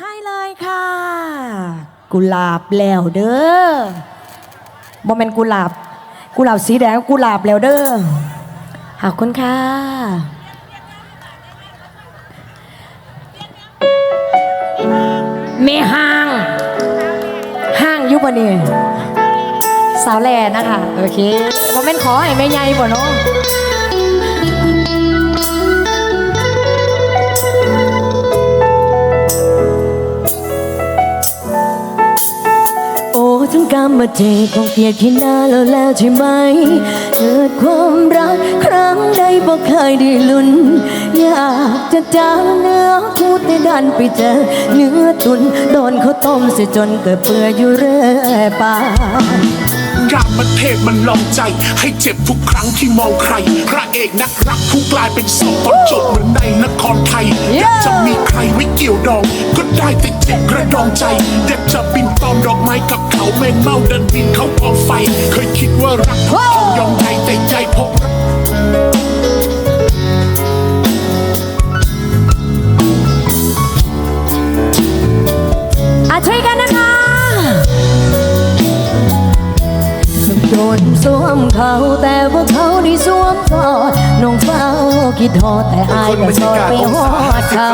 ให้เลยค่ะ กุหลาบแล้วเด้อบ่แม่นกุหลาบ กุหลาบสีแดงกุหลาบแล้วเด้อขอบคุณค่ะเมห้าง ห้างยุบนี่สาวแลนะคะ โอเคบ่แม่นขอให้แม่ใหญ่บ่เนาะ โอ้ทั้งกรรมมาเจคงเกลียดขี้หน้าแล้วแล้วใช่ไหม เกิดความรักครั้งใดบ่เคยได้ลุ้น อยากจะจางเนื้อคู่แต่ดันไปเจอเนื้อตุนโดนเขาต้มเสียจนเกิดเปื่อยอยู่เรื่อยไป กามมันเทพมันลองใจ ให้เจ็บทุกครั้งที่มองใคร พระเอกนักรักผู้กลายเป็นศพตอนจบเหมือนในนครไทยอยากจะมีใครไว้เกี่ยวดอง ก็ได้แต่เจ็บกระดองใจอยากจะบินตอมดอกไม้กับเขาแมงเม่าเดินบินเข้ากองไฟ เคยคิดว่ารักทุกทองยอมใจแต่ใจพบรัก โดนสวมเขาแต่ว่าเขาได้สวมกอดน้องเฝ้าคิดทอดแต่อายก็สอดไปหอดเขา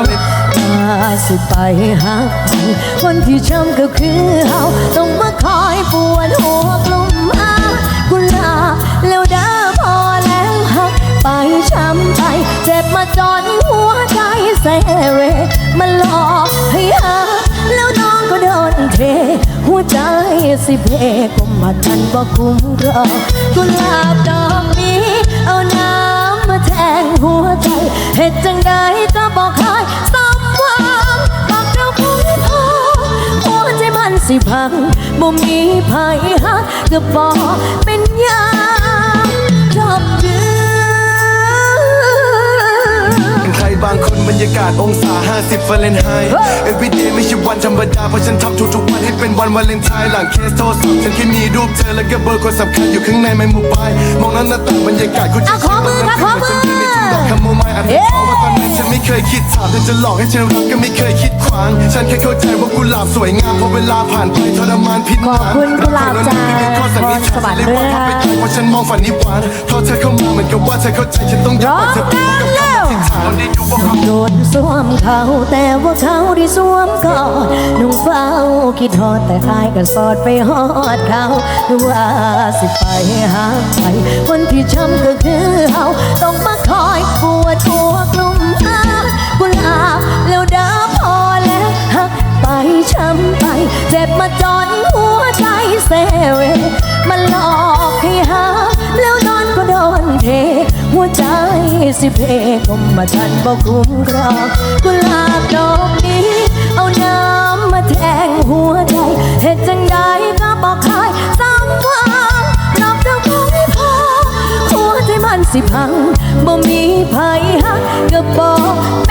อาสิไปหาคนที่ช้ำก็คือเฮาต้องมาคอยปวดหัวกลุ่มอากุลาแล้วเด้อพอแล้วหักไปช้ำไปเจ็บมาจนหัวใจเสเรมันหลอกให้หาแล้วน้องก็โดนเทหัวใจสิเพก็ มาทันบอกคุ้มครองกุหลาบดอกนี้ เอาน้ำมาแทงหัวใจเหตุจังใดก็บอกเคยสมหวังบอกเราคุ้มพอหัวใจมันสิพังบ่มีภัยหักก็บอกเป็นยังางคนบรรยากาศองศา 50ฟาเรนไฮต์ Everyday ไม่ใช่วันธรรมดา เพราะฉันทำทุกๆวันให้เป็นวันวาเลนไทน์หลังเคสโทรศัพท์ฉันแค่มีรูปเธอแล้วก็เบอร์คนสำคัญอยู่ข้างในไม่โมบายมองนั้นหน้าต่างบรรยากาศคุณอะขอมือค่ะขอมือฉันยืนในทุ่งดอกคาโมไมล์อันนี้เพราะว่าตอนนั้นฉันไม่เคยคิดถามเธอจะหลอกให้ฉันรักก็ไม่เคยคิดขวาง ฉันแค่เข้าใจว่ากุหลาบสวยงามพอเวลาผ่านไปทรมานพิษขอบคุณกุหลาบจากข้อสันนิษฐานเลยว่าทำไปได้เพราะฉันมองฝันนิพพานพอเธอเข้ามาเหมือนกับว่าเธอเข้าใจฉันต้องยอมเธอเป็นกับ โดนสวมเขาแต่ว่าเขาได้สวมกอดนุ่งเฝ้าคิดทอดแต่อายก็สอดไปหอดเขาว่าสิไปหาใครคนที่ช้ำก็คือเฮาต้องมาคอย สิเพกมมาทันบอกคุ้มครองกุหลาบดอกนี้ เอาน้ำมาแทงหัวใจเหตุจังใดก็บอกคายสามวันนอกเจ้าคงไม่พอหัวใจมันสิพังบ่มีภัยหักก็บอก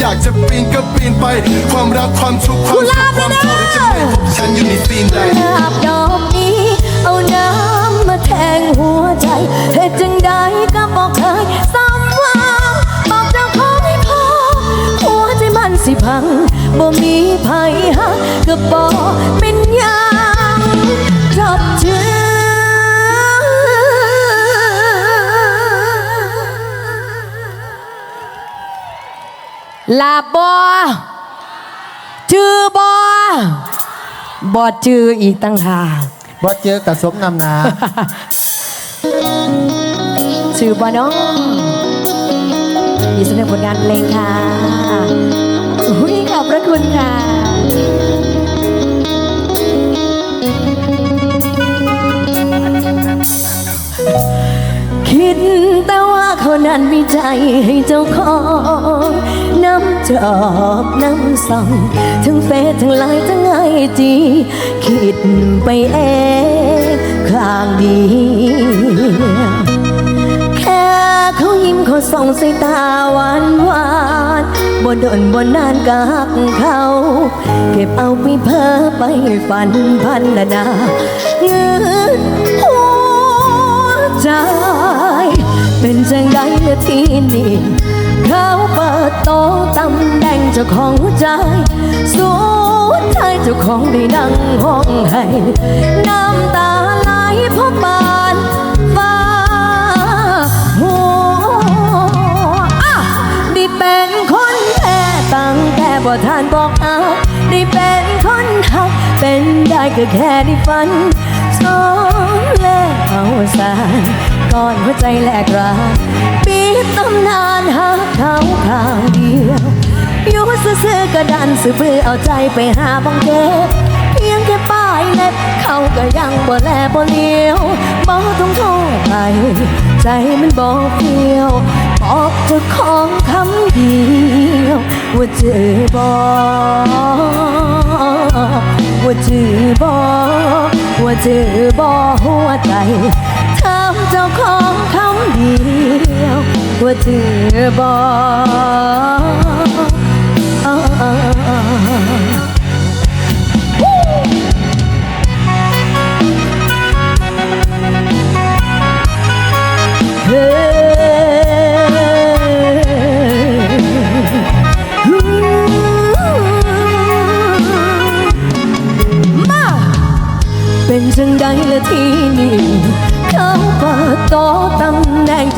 อยากจะปีนก็ปีนไป ความรักความทุกข์ความสุขความโศกจะไม่พบ ลาบอจือบอบอจืออีกตั้งหากบ่เจอกับสมนำนาชื่อบอน้องมีเสนอผลงานเพลงค่ะอุ้ยขอบพระคุณค่ะคิดแต่ว่าเขานั้นมีใจให้เจ้าของน้ำจอบน้ำส่องทั้งเฟซทั้งไลน์ทั้งไอจีคิดไปเองข้างเดียวแค่เขายิ้มเขาส่องสายตาหวานหวานบ่โดนบ่นานกักเขา เก็บเอาไปเพ้อไปฝันพันนาเงินหัวใจ เป็นจังใดละทีนี้ ขาเปิดโตะตำแหน่งเจ้าของหัวใจสุดท้ายเจ้าของได้นั่งห้องให้น้ำตาไหลเพราะบานฟ้าหัวอะได้เป็นคนแพ้ตั้งแต่บ่ทานบอกเอาได้เป็นคนหักเป็นได้ก็แค่ได้ฝันสองแล้วสานก่อนหัวใจแลกราปีตำนานหา เขาข้างเดียวอยู่ซื่อๆก็ดันซื่อเพื่อเอาใจไปหาบังเก็บเพียงแค่ป้ายเล็บเขาก็ยังบ่แลบ่เลี้ยวบ่ต้องโทษใครใจมันบ่เพียวบอกเจ้าของคำเดียวว่าเจอบ่ว่าเจอบ่ว่าเจอบ่หัวใจถามเจ้าของคำเดียว ว่าเจอบ่เ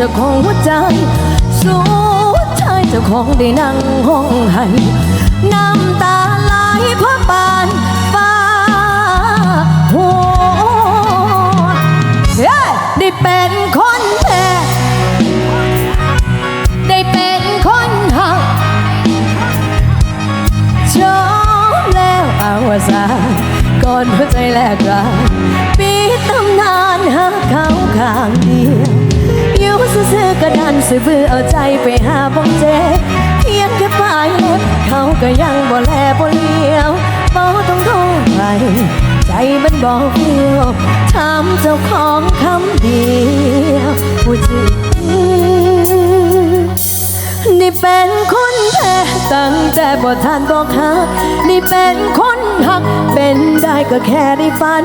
จ้าของหัวใจ สุดท้ายเจ้าของได้นั่งห้องให้น้ำตาไหลเพราะบานฟ้าหัวเฮ้ยได้เป็นคนแพ้ได้เป็นคนหักชอบแล้วอาวสานก่อนหัวใจแลกราปีตำนานหาเขาข้างเดียว อยู่ซื่อๆก็ดันซื่อบื้อเอาใจไปหาบ้องเจเพียงแค่ปลายเล็บเขาก็ยังบ่แลบ่เลี้ยวบ่ต้องโทษใครใจมันบอกเพียวถามเจ้าของคำเดียวว่าจือนี่เป็นคนแพ้ตั้งแต่บ่ทานบอกหักนี่เป็นคนหัก เป็นได้ก็แค่ได้ฝัน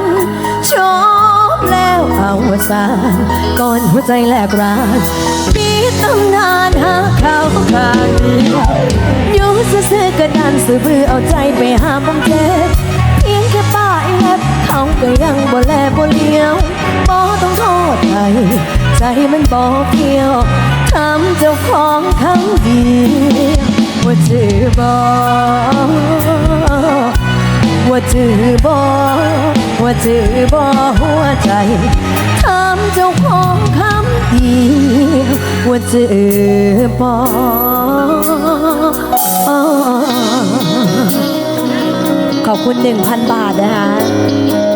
ชอบ แล้วเอาสานก่อนหัวใจแลกรานมีตำนานหาเขาขางเดียวอยู่ซื่อๆก็ดันสื่อบือเอาใจไปหาบังเจ็บเพียงแค่ป้ายเล็บเขาก็ยังบ่แลบ่เลี้ยวบ่ต้องโทษใครใจมันบ่เพียวถามเจ้าของคำเดียวว่าจือบ่ว่าจือบ่ ว่าจือบ่หัวใจถามเจ้าของคำเดียวว่าจือบ่ขอบคุณหนึ่งพันบาทนะคะ